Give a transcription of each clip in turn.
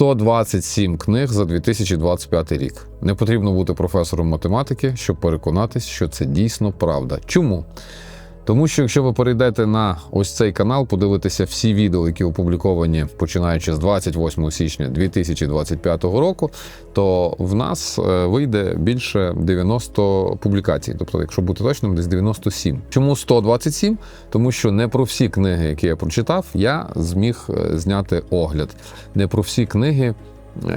127 книг за 2025 рік. Не потрібно бути професором математики, щоб переконатись, що це дійсно правда. Чому? Тому що якщо ви перейдете на ось цей канал, подивитеся всі відео, які опубліковані починаючи з 28 січня 2025 року, то в нас е, вийде більше 90 публікацій. Тобто, якщо бути точним, десь 97. Чому 127? Тому що не про всі книги, які я прочитав, я зміг е, зняти огляд. Не про всі книги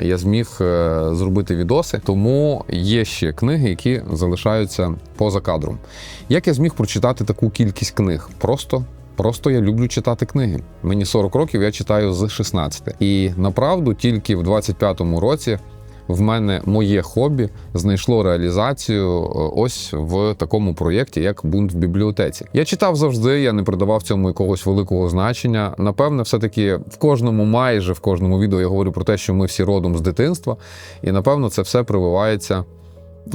я зміг е, зробити відоси, тому є ще книги, які залишаються поза кадром. Як я зміг прочитати таку кількість книг? Просто. Просто я люблю читати книги. Мені 40 років, я читаю з 16. І направду тільки в 25-му році в мене моє хобі знайшло реалізацію е, ось в такому проєкті, як бунт в бібліотеці. Я читав завжди, я не придавав цьому якогось великого значення. Напевне, все-таки в кожному, майже в кожному відео я говорю про те, що ми всі родом з дитинства, і напевно це все прививається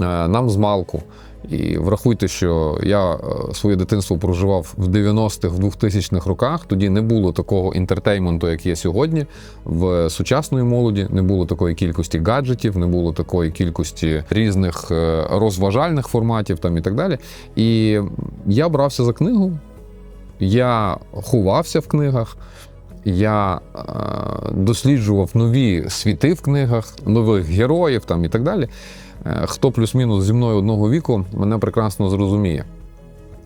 е, нам з малку. І врахуйте, що я е, своє дитинство проживав в 90-х, в 2000-х роках. Тоді не було такого інтертейменту, як є сьогодні. В сучасної молоді не було такої кількості гаджетів, не було такої кількості різних е, розважальних форматів там і так далі. І я брався за книгу, я ховався в книгах. Я е, досліджував нові світи в книгах, нових героїв там і так далі. Е, Хто плюс-мінус зі мною одного віку, мене прекрасно зрозуміє.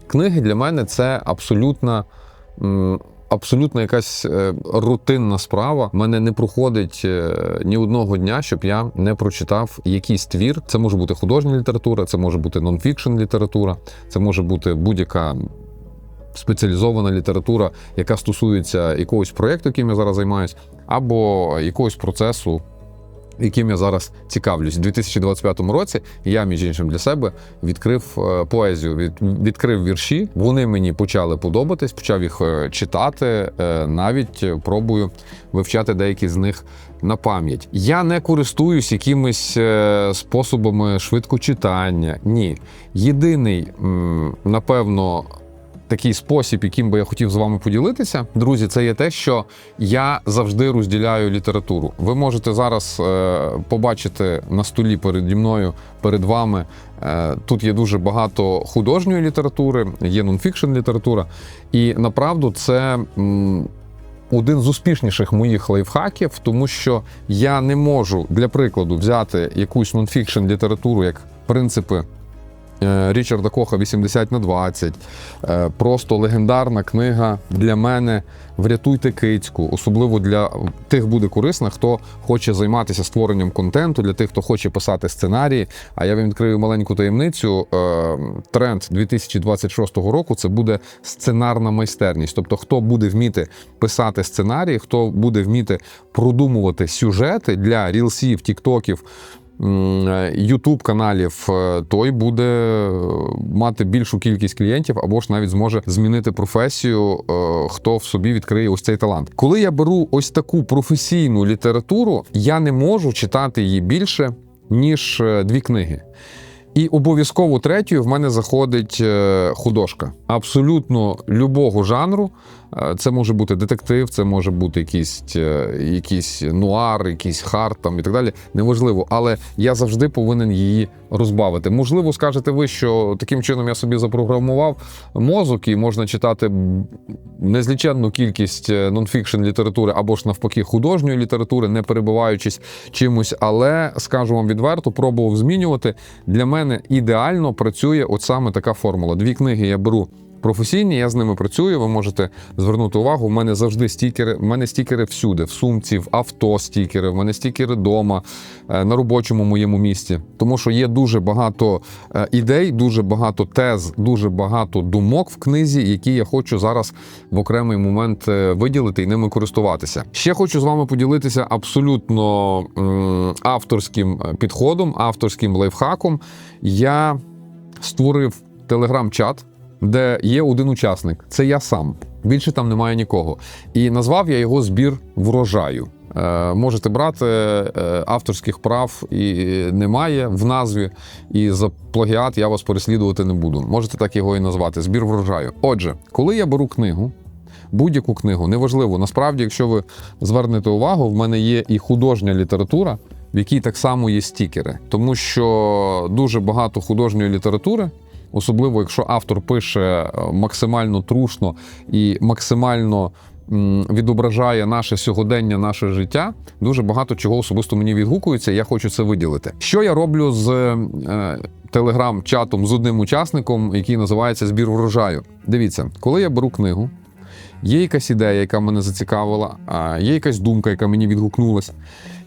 Книги для мене це абсолютна. Абсолютно якась е, рутинна справа. У мене не проходить е, ні одного дня, щоб я не прочитав якийсь твір. Це може бути художня література, це може бути нонфікшн література, це може бути будь-яка спеціалізована література, яка стосується якогось проєкту, яким я зараз займаюся, або якогось процесу, яким я зараз цікавлюсь. У 2025 році я, між іншим, для себе відкрив е, поезію, від, відкрив вірші. Вони мені почали подобатись, почав їх е, читати, е, навіть пробую вивчати деякі з них на пам'ять. Я не користуюсь якимись способами швидкочитання. Ні. Єдиний, напевно, такий спосіб, яким би я хотів з вами поділитися, друзі, це є те, що я завжди розділяю літературу. Ви можете зараз е, побачити на столі переді мною, перед вами. Е, тут є дуже багато художньої літератури, є нонфікшн література. І направду це. м, один з успішніших моїх лайфхаків, тому що я не можу для прикладу взяти якусь нонфікшн літературу як принципи Річарда Коха 80 на 20. Е, Просто легендарна книга для мене Врятуйте кицьку. Особливо для тих буде корисна, хто хоче займатися створенням контенту, для тих, хто хоче писати сценарії. А я вам відкрию маленьку таємницю. Е, Тренд 2026 року це буде сценарна майстерність. Тобто, хто буде вміти писати сценарії, хто буде вміти продумувати сюжети для рілсів, тіктоків. Ютуб каналів, е, той буде е, мати більшу кількість клієнтів або ж навіть зможе змінити професію, е, хто в собі відкриє ось цей талант. Коли я беру ось таку професійну літературу, я не можу читати її більше ніж е, дві книги. І обов'язково третьою в мене заходить е, художка. Абсолютно любого жанру. Це може бути детектив, це може бути якийсь, е, якийсь нуар, якийсь хард там і так далі. Неважливо, але я завжди повинен її розбавити. Можливо, скажете ви, що таким чином я собі запрограмував мозок і можна читати незліченну кількість е, нонфікшн літератури або ж навпаки художньої літератури, не перебуваючись чимось. Але скажу вам відверто, пробував змінювати. Для мене ідеально працює от саме така формула. Дві книги я беру. Професійні, я з ними працюю. Ви можете звернути увагу. У мене завжди стікери. У мене стікери всюди, в сумці, в авто стікери, в мене стікери вдома, е, на робочому моєму місці. Тому що є дуже багато е, ідей, дуже багато тез, дуже багато думок в книзі, які я хочу зараз в окремий момент е, виділити і ними користуватися. Ще хочу з вами поділитися абсолютно авторським підходом, авторським лайфхаком. Я створив телеграм-чат де є один учасник. Це я сам. Більше там немає нікого. І назвав я його збір врожаю. Е, можете брати е, авторських прав і немає в назві, і за плагіат я вас переслідувати не буду. Можете так його і назвати збір врожаю. Отже, коли я беру книгу, будь-яку книгу. Неважливо. Насправді, якщо ви звернете увагу, в мене є і художня література, в якій так само є стікери, тому що дуже багато художньої літератури. Особливо, якщо автор пише е, максимально трушно і максимально відображає наше сьогодення, наше життя, дуже багато чого особисто мені відгукується. Я хочу це виділити. Що я роблю з е, телеграм-чатом з одним учасником, який називається Збір врожаю? Дивіться, коли я беру книгу, є якась ідея, яка мене зацікавила, є якась думка, яка мені відгукнулася.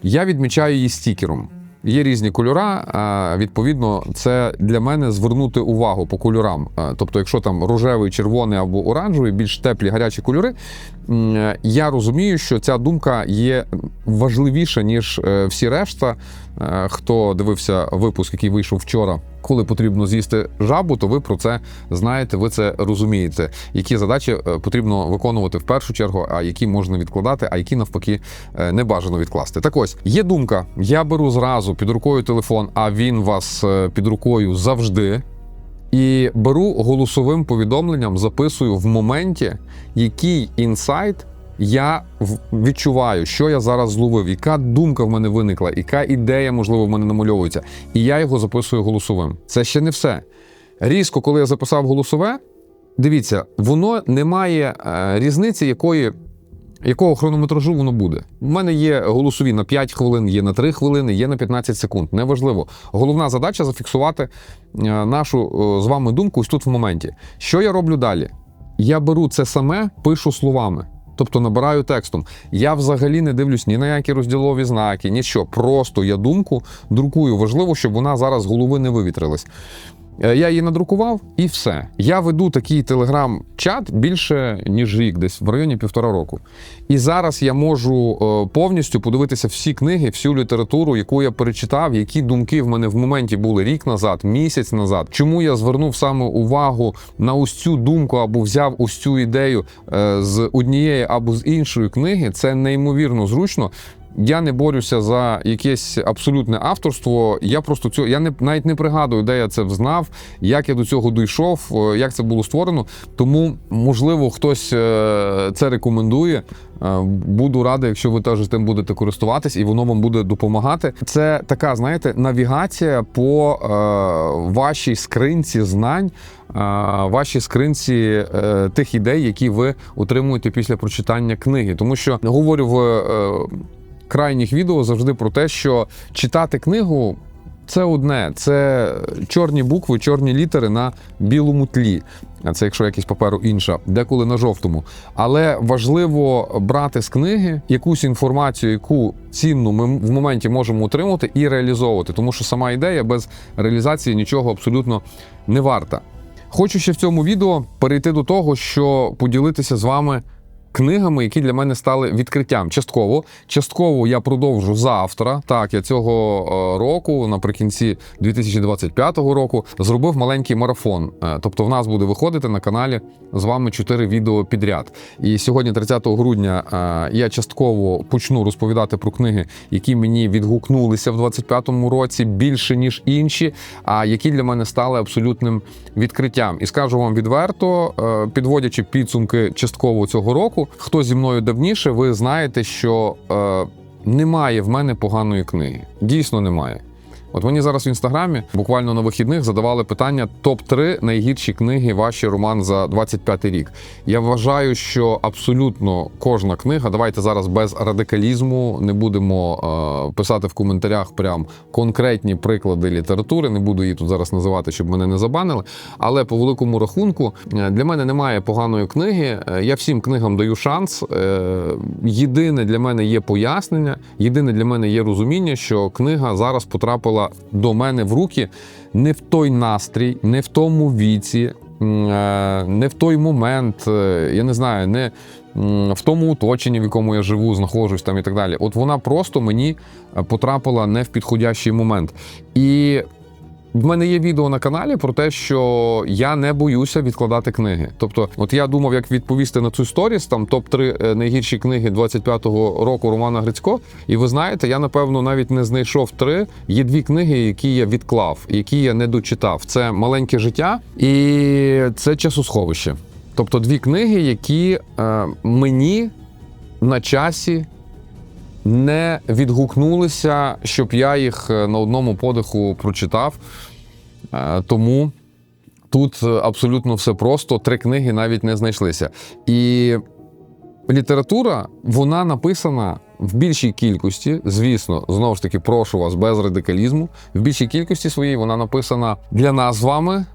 Я відмічаю її стікером. Є різні кольора. Відповідно, це для мене звернути увагу по кольорам. Тобто, якщо там рожевий, червоний або оранжевий, більш теплі гарячі кольори, я розумію, що ця думка є важливіша ніж е, всі решта. Е, Хто дивився випуск, який вийшов вчора, коли потрібно з'їсти жабу, то ви про це знаєте, ви це розумієте. Які задачі е, потрібно виконувати в першу чергу, а які можна відкладати, а які навпаки е, не бажано відкласти. Так ось є думка. Я беру зразу під рукою телефон, а він вас е, під рукою завжди. І беру голосовим повідомленням, записую в моменті, який інсайт я відчуваю, що я зараз зловив, яка думка в мене виникла, яка ідея, можливо, в мене намальовується. І я його записую голосовим. Це ще не все. Різко, коли я записав голосове, дивіться, воно не має е, різниці, якої. Якого хронометражу воно буде? У мене є голосові на 5 хвилин, є на 3 хвилини, є на 15 секунд. Неважливо. Головна задача зафіксувати е, нашу е, з вами думку ось тут в моменті. Що я роблю далі? Я беру це саме, пишу словами. Тобто набираю текстом. Я взагалі не дивлюсь ні на які розділові знаки, нічого. Просто я думку друкую. Важливо, щоб вона зараз з голови не вивітрилась. Е, Я її надрукував і все. Я веду такий телеграм-чат більше ніж рік, десь в районі півтора року. І зараз я можу е, повністю подивитися всі книги, всю літературу, яку я перечитав, які думки в мене в моменті були рік назад, місяць назад. Чому я звернув саме увагу на ось цю думку або взяв ось цю ідею е, з однієї або з іншої книги, це неймовірно зручно. Я не борюся за якесь абсолютне авторство. Я просто цього я не навіть не пригадую, де я це взнав, як я до цього дійшов, е, як це було створено. Тому, можливо, хтось е, це рекомендує. Е, Буду радий, якщо ви теж тим будете користуватись, і воно вам буде допомагати. Це така, знаєте, навігація по е, вашій скринці знань, е, вашій скринці е, тих ідей, які ви отримуєте після прочитання книги. Тому що говорю в е, крайніх відео завжди про те, що читати книгу. Це одне, це чорні букви, чорні літери на білому тлі. А це якщо якийсь паперу інша, деколи на жовтому. Але важливо брати з книги якусь інформацію, яку цінну ми в моменті можемо отримати і реалізовувати, тому що сама ідея без реалізації нічого абсолютно не варта. Хочу ще в цьому відео перейти до того, що поділитися з вами книгами, які для мене стали відкриттям. Частково, частково я продовжу завтра. Так, я цього е, року, наприкінці 2025 року, зробив маленький марафон. Е, Тобто, в нас буде виходити на каналі з вами 4 відео підряд. І сьогодні, 30 грудня, е, я частково почну розповідати про книги, які мені відгукнулися в 25-му році більше ніж інші, а які для мене стали абсолютним відкриттям. І скажу вам відверто, підводячи підсумки частково цього року, хто зі мною давніше, ви знаєте, що е, немає в мене поганої книги. Дійсно немає. От мені зараз в інстаграмі буквально на вихідних задавали питання топ-3 найгірші книги ваші роман за 25 рік. Я вважаю, що абсолютно кожна книга. Давайте зараз без радикалізму не будемо е, писати в коментарях прям конкретні приклади літератури. Не буду її тут зараз називати, щоб мене не забанили. Але по великому рахунку е, для мене немає поганої книги. Е, Я всім книгам даю шанс. Е, Єдине для мене є пояснення, єдине для мене є розуміння, що книга зараз потрапила до мене в руки не в той настрій, не в тому віці, е, не в той момент. е, Я не знаю, не в тому оточенні, в якому я живу, знаходжусь там і так далі. От вона просто мені е, потрапила не в підходящий момент. І в мене є відео на каналі про те, що я не боюся відкладати книги. Тобто, от я думав, як відповісти на цю сторіс, там топ 3 найгірші книги 25-го року Романа Грицько. І ви знаєте, я напевно навіть не знайшов три. Є дві книги, які я відклав, які я не дочитав. Це маленьке життя і це часосховище. Тобто дві книги, які е, мені на часі не відгукнулися, щоб я їх е, на одному подиху прочитав. Е, тому тут е, абсолютно все просто. Три книги навіть не знайшлися. І література, вона написана в більшій кількості. Звісно, знову ж таки, прошу вас без радикалізму. В більшій кількості своїй вона написана для нас з вами.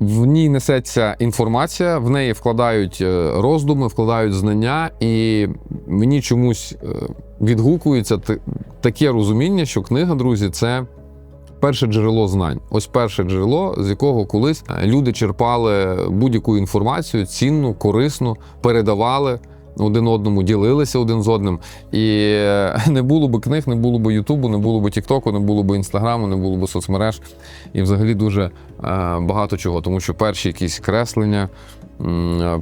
В ній несеться інформація, в неї вкладають роздуми, вкладають знання, і мені чомусь відгукується таке розуміння, що книга, друзі, це перше джерело знань. Ось перше джерело, з якого колись люди черпали будь-яку інформацію, цінну, корисну, передавали. Один одному ділилися один з одним, і е, не було би книг, не було би Ютубу, не було би Тіктоку, не було би інстаграму, не було би соцмереж, і взагалі дуже е, багато чого. Тому що перші якісь креслення,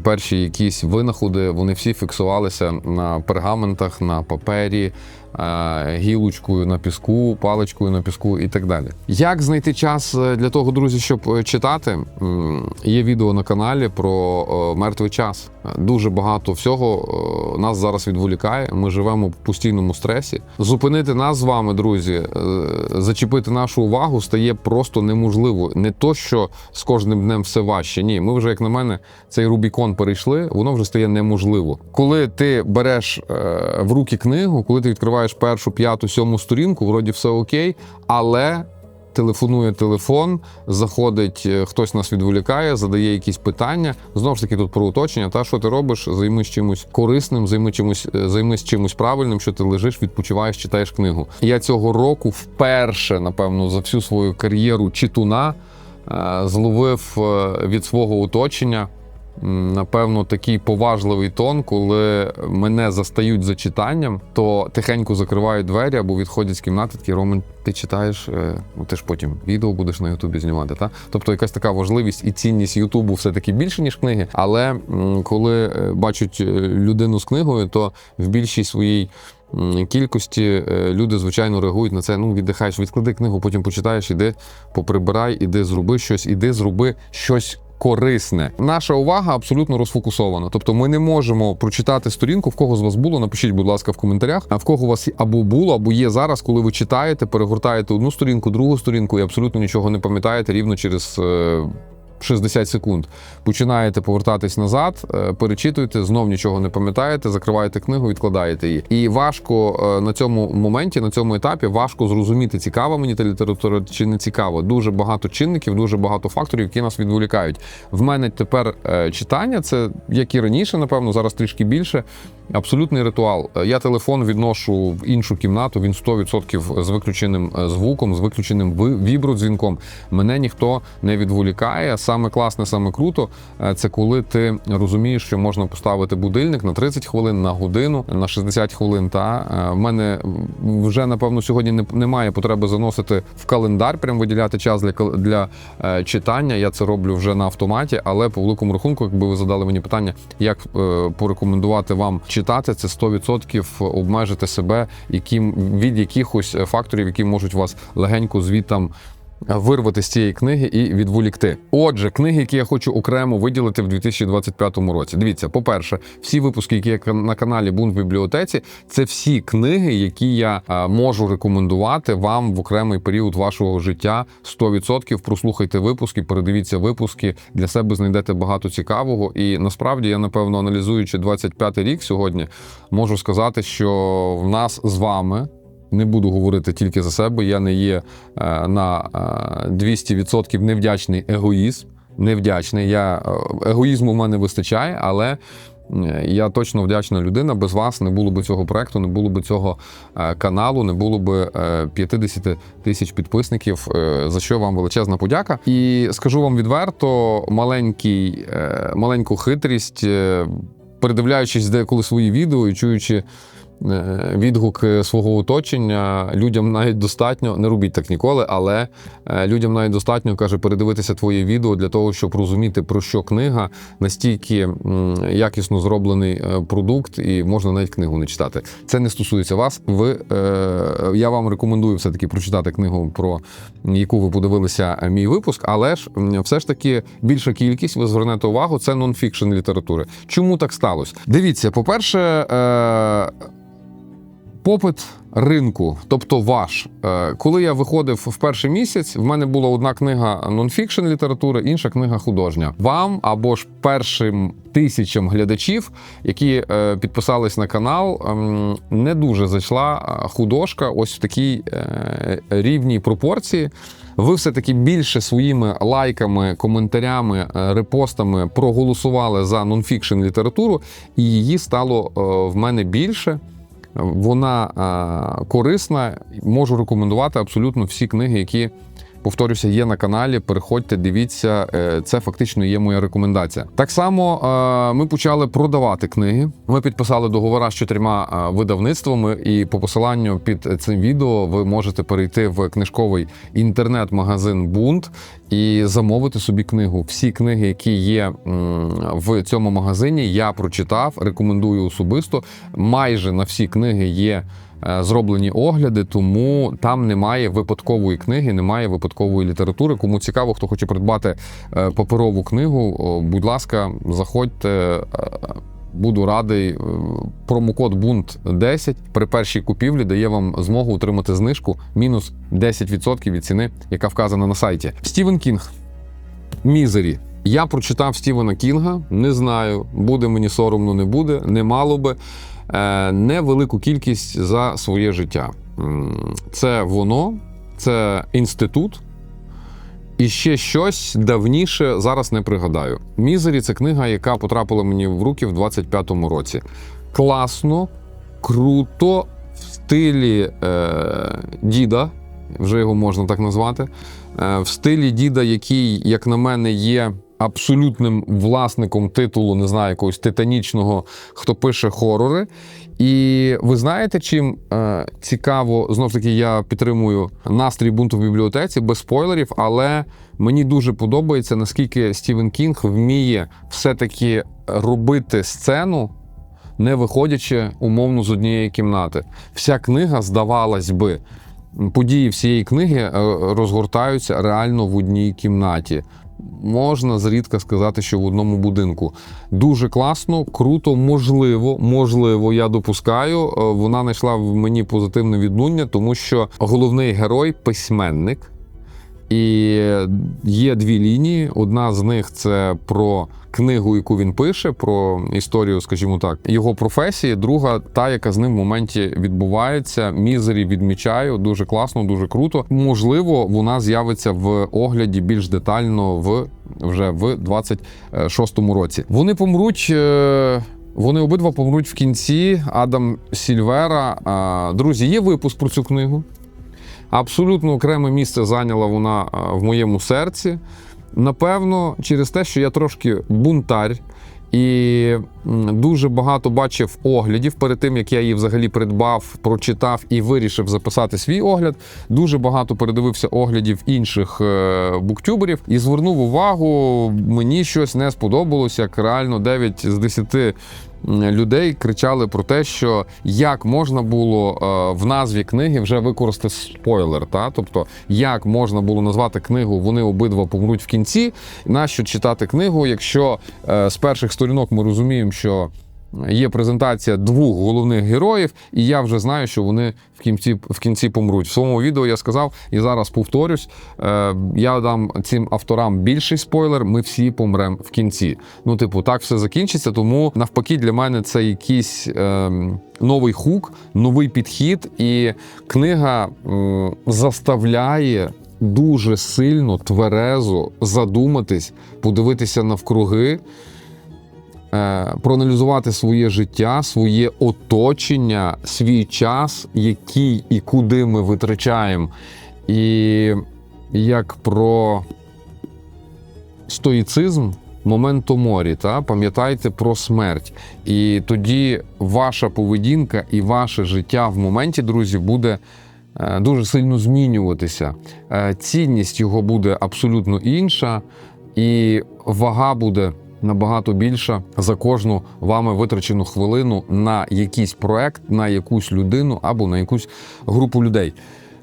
перші якісь винаходи, вони всі фіксувалися на пергаментах, на папері, гілочкою на піску, паличкою на піску і так далі. Як знайти час е, для того, друзі, щоб е, читати? Є відео на каналі про е, мертвий час. Дуже багато всього нас зараз відволікає. Ми живемо в постійному стресі. Зупинити нас з вами, друзі, зачепити нашу увагу стає просто неможливо. Не то, що з кожним днем все важче. Ні, ми вже, як на мене, цей Рубікон перейшли, воно вже стає неможливо. Коли ти береш в руки книгу, коли ти відкриваєш першу, п'яту, сьому сторінку, вроді все окей, але. Телефонує телефон, заходить е, хтось нас відволікає, задає якісь питання. Знову ж таки, тут про оточення. Та що ти робиш? Займись чимось корисним, займи чимось, е, займись чимось правильним, що ти лежиш, відпочиваєш, читаєш книгу. Я цього року вперше, напевно, за всю свою кар'єру читуна е, зловив від свого оточення. Напевно, такий поважливий тон, коли мене застають за читанням, то тихенько закривають двері або відходять з кімнати. Такі Роман, ти читаєш, е, ну ти ж потім відео будеш на Ютубі знімати. Та тобто якась така важливість і цінність Ютубу все таки більше ніж книги. Але коли е, бачать е, людину з книгою, то в більшій своїй. Кількості люди, звичайно, реагують на це. Ну, віддихаєш, відклади книгу, потім почитаєш, іди поприбирай, іди зроби щось, іди зроби щось корисне. Наша увага абсолютно розфокусована. Тобто, ми не можемо прочитати сторінку, в кого з вас було. Напишіть, будь ласка, в коментарях. А в кого у вас або було, або є зараз, коли ви читаєте, перегортаєте одну сторінку, другу сторінку і абсолютно нічого не пам'ятаєте рівно через. Е, 60 секунд. Починаєте повертатись назад, е, перечитуєте, знов нічого не пам'ятаєте, закриваєте книгу, відкладаєте її. І важко е, на цьому моменті, на цьому етапі, важко зрозуміти, цікава мені та література чи не цікава. Дуже багато чинників, дуже багато факторів, які нас відволікають. В мене тепер е, читання, це як і раніше, напевно, зараз трішки більше. Абсолютний ритуал. Е, Я телефон відношу в іншу кімнату. Він 100% з виключеним е, звуком, з виключеним ви- вібродзвінком. Мене ніхто не відволікає. Саме класне, саме круто. е, Це коли ти розумієш, що можна поставити будильник на 30 хвилин, на годину, на 60 хвилин. Та в мене вже напевно сьогодні немає потреби заносити в календар, прям виділяти час для для читання. Я це роблю вже на автоматі, але по великому рахунку, якби ви задали мені питання, як порекомендувати вам читати, це 100% обмежити себе яким від якихось е, факторів, які можуть вас легенько звітам. Вирвати з цієї книги і відволікти. Отже, книги, які я хочу окремо виділити в 2025 році. Дивіться, по-перше, всі випуски, які є на каналі Бунт в бібліотеці, це всі книги, які я е, можу рекомендувати вам в окремий період вашого життя. 100% прослухайте випуски, передивіться випуски. Для себе знайдете багато цікавого. І насправді я напевно аналізуючи 25 рік сьогодні, можу сказати, що в нас з вами. Не буду говорити тільки за себе. Я не є е, на е, 200% невдячний егоїзм. Невдячний. Я е, егоїзму в мене вистачає, але е, я точно вдячна людина. Без вас не було б цього проекту, не було б цього е, каналу, не було б е, 50 тисяч підписників. е, За що вам величезна подяка. І скажу вам відверто, маленький, е, маленьку хитрість, е, передивляючись деколи свої відео і чуючи е, відгук е, свого оточення. Людям навіть достатньо, не робіть так ніколи, але е, людям навіть достатньо каже передивитися твоє відео для того, щоб розуміти про що книга, настільки якісно зроблений е, продукт, і можна навіть книгу не читати. Це не стосується вас. Ви е, я вам рекомендую все таки прочитати книгу, про яку ви подивилися е, мій випуск, але ж все ж таки більша кількість, ви звернете увагу, це нонфікшн літератури. Чому так сталося? Дивіться, по-перше, е, попит ринку, тобто ваш. Е, Коли я виходив в перший місяць, в мене була одна книга нонфікшн літератури, інша книга художня. Вам або ж першим тисячам глядачів, які е, підписались на канал, ем, не дуже зайшла е, художка ось в такій рівній пропорції. Ви все-таки більше своїми лайками, коментарями, репостами проголосували за нонфікшн літературу, і її стало в мене більше. Вона е, корисна. Можу рекомендувати абсолютно всі книги, які, повторюся, є на каналі. Переходьте, дивіться, Е, це фактично є моя рекомендація. Так само е, ми почали продавати книги. Ми підписали договора з чотирма е, видавництвами, і по посиланню під цим відео ви можете перейти в книжковий інтернет-магазин Бунт і замовити собі книгу. Всі книги, які є в цьому магазині, я прочитав, рекомендую особисто. Майже на всі книги є. Е, Зроблені огляди, тому там немає випадкової книги, немає випадкової літератури. Кому цікаво, хто хоче придбати е, паперову книгу, будь ласка, заходьте. е, Буду радий. Промокод Бунт 10 при першій купівлі дає вам змогу отримати знижку мінус 10% від ціни, яка вказана на сайті. Стівен Кінг. Мізері. Я прочитав Стівена Кінга. Не знаю, буде мені соромно, не буде, не мало би. Е, невелику кількість за своє життя. Це воно, це інститут. І ще щось давніше зараз не пригадаю. Мізері це книга, яка потрапила мені в руки в 25-му році. Класно, круто, в стилі е, діда, вже його можна так назвати. Е, в стилі діда, який, як на мене, є абсолютним власником титулу, не знаю, якогось титанічного, хто пише хорори. І ви знаєте, чим е, цікаво, знов таки, я підтримую настрій бунту в бібліотеці без спойлерів, але мені дуже подобається, наскільки Стівен Кінг вміє все-таки робити сцену, не виходячи умовно з однієї кімнати. Вся книга, здавалось би, події всієї книги е, розгортаються реально в одній кімнаті. Можна зрідка сказати, що в одному будинку. Дуже класно, круто, можливо, можливо, я допускаю. е, Вона знайшла в мені позитивне відлуння, тому що головний герой письменник. І є дві лінії. Одна з них це про книгу, яку він пише, про історію, скажімо так, його професії. Друга та, яка з ним в моменті відбувається. Мізері відмічаю дуже класно, дуже круто. Можливо, вона з'явиться в огляді більш детально в вже в 26-му році. Вони помруть. е, Вони обидва помруть в кінці. Адам Сільвера. Друзі, є випуск про цю книгу. Абсолютно окреме місце зайняла вона в моєму серці. Напевно, через те, що я трошки бунтар і дуже багато бачив оглядів перед тим, як я її взагалі придбав, прочитав і вирішив записати свій огляд. Дуже багато передивився оглядів інших е, буктюберів і звернув увагу, мені щось не сподобалось, як реально 9 з 10 м, людей кричали про те, що як можна було е, в назві книги вже використати спойлер. Та? Тобто, як можна було назвати книгу Вони обидва помруть в кінці. Нащо читати книгу, якщо е, з перших сторінок ми розуміємо, що. Є презентація двох головних героїв, і я вже знаю, що вони в кінці в кінці помруть. В своєму відео я сказав і зараз повторюсь. Е, я дам цим авторам більший спойлер. Ми всі помремо в кінці. Ну, типу, так все закінчиться. Тому навпаки, для мене це якийсь е, новий хук, новий підхід, і книга е, заставляє. Дуже сильно тверезо задуматись, подивитися навкруги, проаналізувати своє життя, своє оточення, свій час, який і куди ми витрачаємо. І як про стоїцизм, моменто морі, та пам'ятайте про смерть. І тоді ваша поведінка і ваше життя в моменті, друзі, буде е, дуже сильно змінюватися. Е, Цінність його буде абсолютно інша, і вага буде набагато більша за кожну вами витрачену хвилину на якийсь проект, на якусь людину або на якусь групу людей.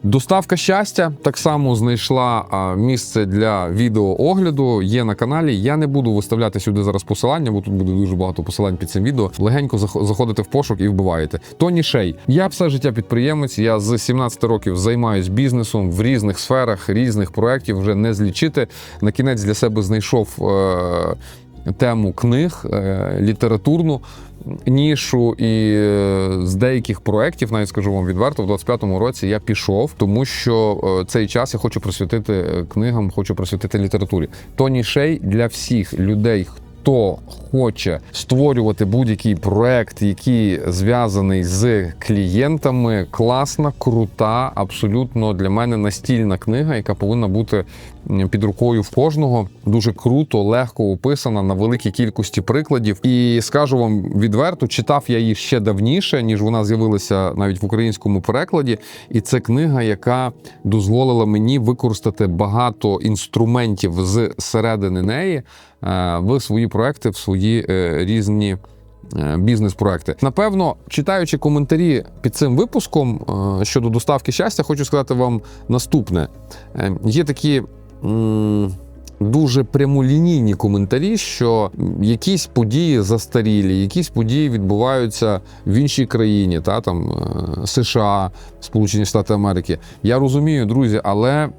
Доставка щастя так само знайшла місце для відеоогляду. Є на каналі. Я не буду виставляти сюди зараз посилання, бо тут буде дуже багато посилань під цим відео. Легенько заходите в пошук і вбиваєте. Тоні Шей. Я все життя підприємець. Я з 17 років займаюсь бізнесом в різних сферах, різних проєктів вже не злічити. На кінець для себе знайшов. Е- Тему книг, е, літературну нішу, і е, з деяких проєктів, навіть скажу вам відверто, в 25-му році я пішов, тому що е, цей час я хочу присвятити книгам, хочу присвятити літературі. Тоні Шей для всіх людей. Хто хоче створювати будь-який проект, який зв'язаний з клієнтами, класна, крута, абсолютно для мене настільна книга, яка повинна бути під рукою в кожного. Дуже круто, легко описана на великій кількості прикладів. І скажу вам відверто, читав я її ще давніше, ніж вона з'явилася навіть в українському перекладі. І це книга, яка дозволила мені використати багато інструментів з середини неї е, в свої проекти, в свої е, різні. е, Бізнес-проекти. Напевно, читаючи коментарі під цим випуском е, щодо доставки щастя, хочу сказати вам наступне: є такі дуже прямолінійні коментарі, що якісь події застарілі, якісь події відбуваються в іншій країні, та там США, Сполучені Штати Америки. Я розумію, друзі, але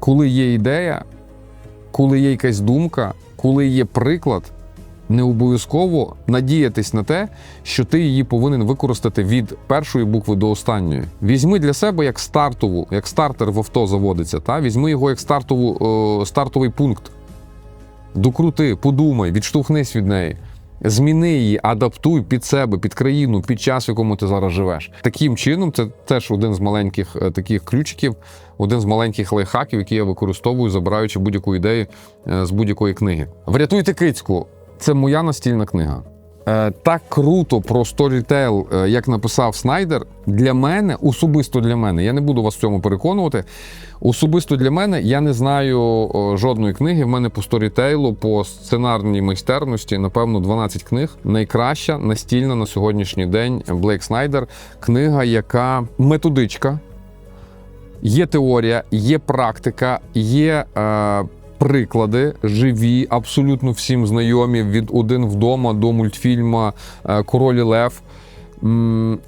коли є ідея, коли є якась думка, коли є приклад, не обов'язково надіятись на те, що ти її повинен використати від першої букви до останньої. Візьми для себе як стартову, як стартер в авто заводиться, та візьми його як стартову, е, стартовий пункт. Докрути, подумай, відштовхнись від неї. Зміни її, адаптуй під себе, під країну, під час, в якому ти зараз живеш. Таким чином, це теж один з маленьких е, таких ключиків, один з маленьких лайфхаків, які я використовую, забираючи будь-яку ідею е, з будь-якої книги. Врятуйте кицьку. Це моя настільна книга. Е, Так круто про сторітейл, е, як написав Снайдер, для мене, особисто для мене, я не буду вас в цьому переконувати. Особисто для мене я не знаю жодної книги. В мене по сторітейлу, по сценарній майстерності, напевно, 12 книг. Найкраща настільна на сьогоднішній день Блейк Снайдер. Книга, яка методичка, є теорія, є практика, є. Е, Приклади живі, абсолютно всім знайомі від один вдома до мультфільма е, Король і Лев.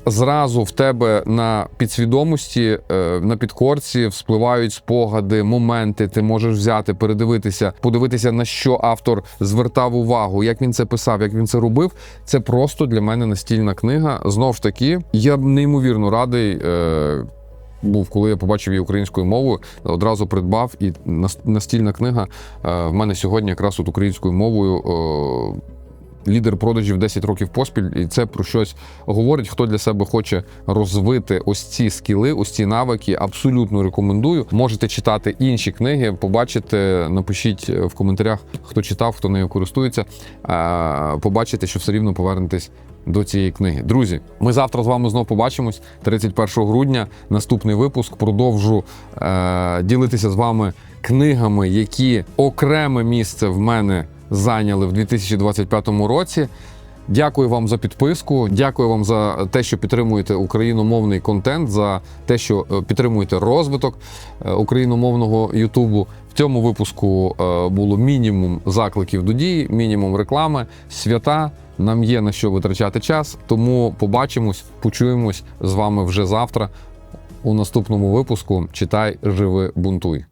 Зразу в тебе на підсвідомості, е, на підкорці вспливають спогади, моменти. Ти можеш взяти, передивитися, подивитися на що автор звертав увагу, як він це писав, як він це робив. Це просто для мене настільна книга. Знов ж таки, я неймовірно радий. Е, був, коли я побачив її українською мовою, одразу придбав. І настільна книга е, в мене сьогодні якраз от українською мовою. Лідер продажів 10 років поспіль, і це про щось говорить. Хто для себе хоче розвити ось ці скіли, ось ці навики, абсолютно рекомендую. Можете читати інші книги, побачите, напишіть в коментарях, хто читав, хто нею користується. Побачите, що все рівно повернетесь до цієї книги. Друзі, ми завтра з вами знову побачимось 31 грудня. Наступний випуск. Продовжу е, ділитися з вами книгами, які окреме місце в мене зайняли в 2025 році. Дякую вам за підписку. Дякую вам за те, що підтримуєте україномовний контент, за те, що е, підтримуєте розвиток е, україномовного Ютубу. В цьому випуску е, було мінімум закликів до дії, мінімум реклами, свята. Нам є на що витрачати час, тому побачимось, почуємось з вами вже завтра у наступному випуску. Читай, живи, бунтуй.